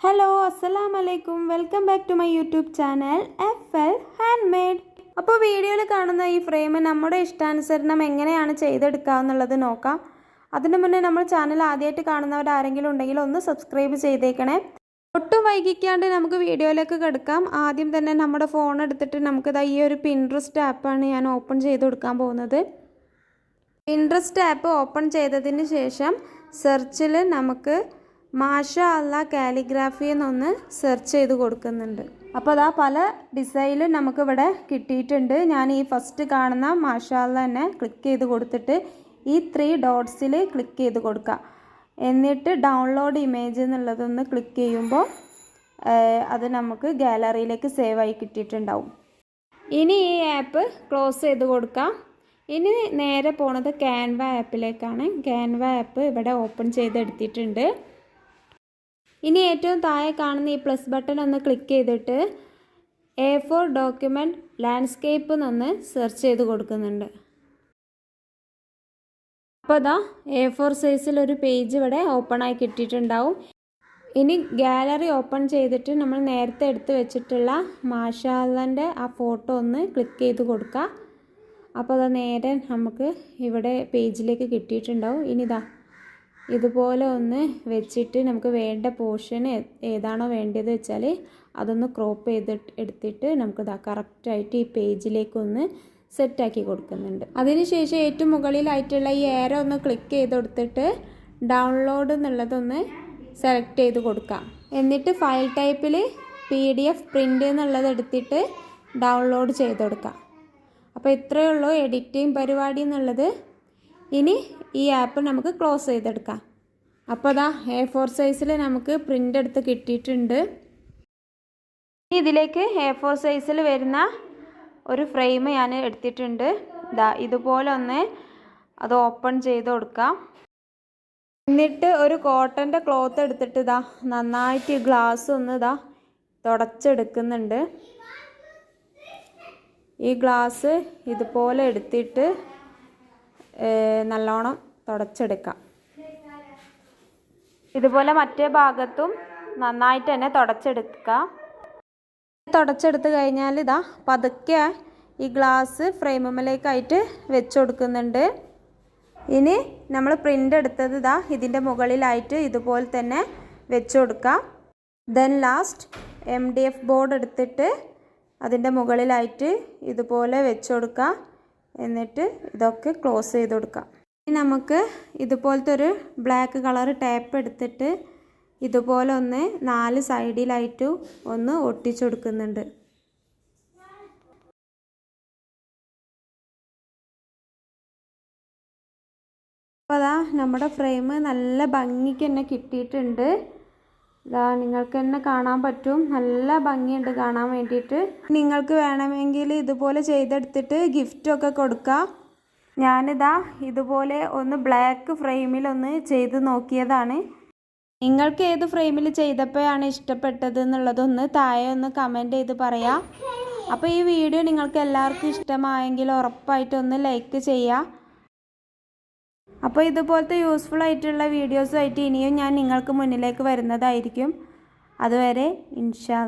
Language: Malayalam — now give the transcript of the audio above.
ഹലോ അസ്സലാം വലൈക്കും welcome back to my YouTube channel F L handmade അപ്പോൾ വീഡിയോയിൽ കാണുന്ന ഈ ഫ്രെയിം നമ്മുടെ ഇഷ്ടാനുസരണം എങ്ങനെയാണ് ചെയ്തെടുക്കാമെന്നുള്ളത് നോക്കാം. അതിന് മുന്നേ നമ്മൾ ചാനൽ ആദ്യമായിട്ട് കാണുന്നവർ ആരെങ്കിലും ഉണ്ടെങ്കിൽ ഒന്ന് സബ്സ്ക്രൈബ് ചെയ്തേക്കണേ. ഒട്ടും വൈകിക്കാണ്ട് നമുക്ക് വീഡിയോയിലേക്ക് കിടക്കാം. ആദ്യം തന്നെ നമ്മുടെ ഫോൺ എടുത്തിട്ട് നമുക്കിതാ ഈ ഒരു പിൻട്രസ്റ്റ് ആപ്പാണ് ഞാൻ ഓപ്പൺ ചെയ്ത് കൊടുക്കാൻ പോകുന്നത്. പിൻട്രസ്റ്റ് ആപ്പ് ഓപ്പൺ ചെയ്തതിന് ശേഷം സെർച്ചിൽ നമുക്ക് മാഷ അല്ല കാലിഗ്രാഫി എന്നൊന്ന് സെർച്ച് ചെയ്ത് കൊടുക്കുന്നുണ്ട്. അപ്പോൾ അതാ പല ഡിസൈനിലും നമുക്കിവിടെ കിട്ടിയിട്ടുണ്ട്. ഞാൻ ഈ ഫസ്റ്റ് കാണുന്ന മാഷ അല്ല തന്നെ ക്ലിക്ക് ചെയ്ത് കൊടുത്തിട്ട് ഈ ത്രീ ഡോട്ട്സിൽ ക്ലിക്ക് ചെയ്ത് കൊടുക്കുക എന്നിട്ട് ഡൗൺലോഡ് ഇമേജ് എന്നുള്ളതൊന്ന് ക്ലിക്ക് ചെയ്യുമ്പോൾ അത് നമുക്ക് ഗാലറിയിലേക്ക് സേവ് ആയി കിട്ടിയിട്ടുണ്ടാവും. ഇനി ഈ ആപ്പ് ക്ലോസ് ചെയ്ത് കൊടുക്കാം. ഇനി നേരെ പോണത് ക്യാൻവ ആപ്പിലേക്കാണ് ക്യാൻവ ആപ്പ് ഇവിടെ ഓപ്പൺ ചെയ്തെടുത്തിട്ടുണ്ട്. ഇനി ഏറ്റവും താഴെ കാണുന്ന ഈ പ്ലസ് ബട്ടൺ ഒന്ന് ക്ലിക്ക് ചെയ്തിട്ട് എ ഫോർ ഡോക്യുമെന്റ് ലാൻഡ്സ്കേപ്പ് എന്നൊന്ന് സെർച്ച് ചെയ്ത് കൊടുക്കുന്നുണ്ട്. അപ്പോൾ അതാ എ ഫോർ സൈസിൽ ഒരു പേജ് ഇവിടെ ഓപ്പൺ ആയി കിട്ടിയിട്ടുണ്ടാവും. ഇനി ഗാലറി ഓപ്പൺ ചെയ്തിട്ട് നമ്മൾ നേരത്തെ എടുത്ത് വെച്ചിട്ടുള്ള മാഷാലന്റെ ആ ഫോട്ടോ ഒന്ന് ക്ലിക്ക് ചെയ്ത് കൊടുക്കുക അപ്പോൾ അത് നേരെ നമുക്ക് ഇവിടെ പേജിലേക്ക് കിട്ടിയിട്ടുണ്ടാവും. ഇനി ഇതാ ഇതുപോലെ ഒന്ന് വെച്ചിട്ട് നമുക്ക് വേണ്ട പോർഷൻ ഏതാണോ വേണ്ടത് വെച്ചാൽ അതൊന്ന് ക്രോപ്പ് ചെയ്തിട്ട് എടുത്തിട്ട് നമുക്ക് ഇതാ കറക്റ്റായിട്ട് ഈ പേജിലേക്കൊന്ന് സെറ്റാക്കി കൊടുക്കുന്നുണ്ട്. അതിനുശേഷം ഏറ്റവും മുകളിലായിട്ടുള്ള ഈ ഏര ഒന്ന് ക്ലിക്ക് ചെയ്ത് കൊടുത്തിട്ട് ഡൗൺലോഡ് എന്നുള്ളതൊന്ന് സെലക്ട് ചെയ്ത് കൊടുക്കാം. എന്നിട്ട് ഫയൽ ടൈപ്പിൽ പി ഡി എഫ് പ്രിന്റ് എന്നുള്ളത് എടുത്തിട്ട് ഡൗൺലോഡ് ചെയ്ത് കൊടുക്കാം. അപ്പോൾ ഇത്രയേ ഉള്ളൂ. എഡിറ്റിംഗ് പരിപാടി എന്നുള്ളത് ഇനി ഈ ആപ്പ് നമുക്ക് ക്ലോസ് ചെയ്തെടുക്കാം. അപ്പോൾ അതാ എ ഫോർ സൈസിൽ നമുക്ക് പ്രിന്റ് എടുത്ത് കിട്ടിയിട്ടുണ്ട്. ഇനി ഇതിലേക്ക് എ ഫോർ സൈസിൽ വരുന്ന ഒരു ഫ്രെയിം ഞാൻ എടുത്തിട്ടുണ്ട്. ഇതാ ഇതുപോലെ ഒന്ന് അത് ഓപ്പൺ ചെയ്ത് കൊടുക്കാം. എന്നിട്ട് ഒരു കോട്ടന്റെ ക്ലോത്ത് എടുത്തിട്ട് ഇതാ നന്നായിട്ട് ഗ്ലാസ് ഒന്ന് ഇതാ തുടച്ചെടുക്കുന്നുണ്ട്. ഈ ഗ്ലാസ് ഇതുപോലെ എടുത്തിട്ട് നല്ലോണം തുടച്ചെടുക്കാം. ഇതുപോലെ മറ്റേ ഭാഗത്തും നന്നായിട്ട് തന്നെ തുടച്ചെടുക്കുക. തുടച്ചെടുത്ത് കഴിഞ്ഞാൽ ഇതാ പതുക്കെ ഈ ഗ്ലാസ് ഫ്രെയിമിലേക്കായിട്ട് വെച്ച് കൊടുക്കുന്നുണ്ട്. ഇനി നമ്മൾ പ്രിന്റ് എടുത്തത് ഇതാ ഇതിന്റെ മുകളിലായിട്ട് ഇതുപോലെ തന്നെ വെച്ച് കൊടുക്കുക then last M D F board എടുത്തിട്ട് അതിന്റെ മുകളിലായിട്ട് ഇതുപോലെ വെച്ച് കൊടുക്കുക എന്നിട്ട് ഇതൊക്കെ ക്ലോസ് ചെയ്ത് കൊടുക്കാം. ഇനി നമുക്ക് ഇതുപോലത്തെ ഒരു ബ്ലാക്ക് കളർ ടേപ്പ് എടുത്തിട്ട് ഇതുപോലെ ഒന്ന് നാല് സൈഡിലായിട്ട് ഒന്ന് ഒട്ടിച്ചു കൊടുക്കുന്നുണ്ട്. അപ്പോൾ അതാ നമ്മുടെ ഫ്രെയിം നല്ല ഭംഗിക്ക് തന്നെ കിട്ടിയിട്ടുണ്ട്. ഇതാ നിങ്ങൾക്ക് തന്നെ കാണാൻ പറ്റും. നല്ല ഭംഗിയുണ്ട് കാണാൻ വേണ്ടിയിട്ട്. നിങ്ങൾക്ക് വേണമെങ്കിൽ ഇതുപോലെ ചെയ്തെടുത്തിട്ട് ഗിഫ്റ്റൊക്കെ കൊടുക്കാം. ഞാനിതാ ഇതുപോലെ ഒന്ന് ബ്ലാക്ക് ഫ്രെയിമിലൊന്ന് ചെയ്ത് നോക്കിയതാണ്. നിങ്ങൾക്ക് ഏത് ഫ്രെയിമിൽ ചെയ്തപ്പോഴാണ് ഇഷ്ടപ്പെട്ടത് എന്നുള്ളതൊന്ന് താഴെ ഒന്ന് കമന്റ് ചെയ്ത് പറയാം. അപ്പോൾ ഈ വീഡിയോ നിങ്ങൾക്ക് എല്ലാവർക്കും ഇഷ്ടമായെങ്കിൽ ഉറപ്പായിട്ടൊന്ന് ലൈക്ക് ചെയ്യുക. അപ്പോൾ ഇതുപോലത്തെ യൂസ്ഫുൾ ആയിട്ടുള്ള വീഡിയോസുമായിട്ട് ഇനിയും ഞാൻ നിങ്ങൾക്ക് മുന്നിലേക്ക് വരുന്നതായിരിക്കും. അതുവരെ ഇൻഷാ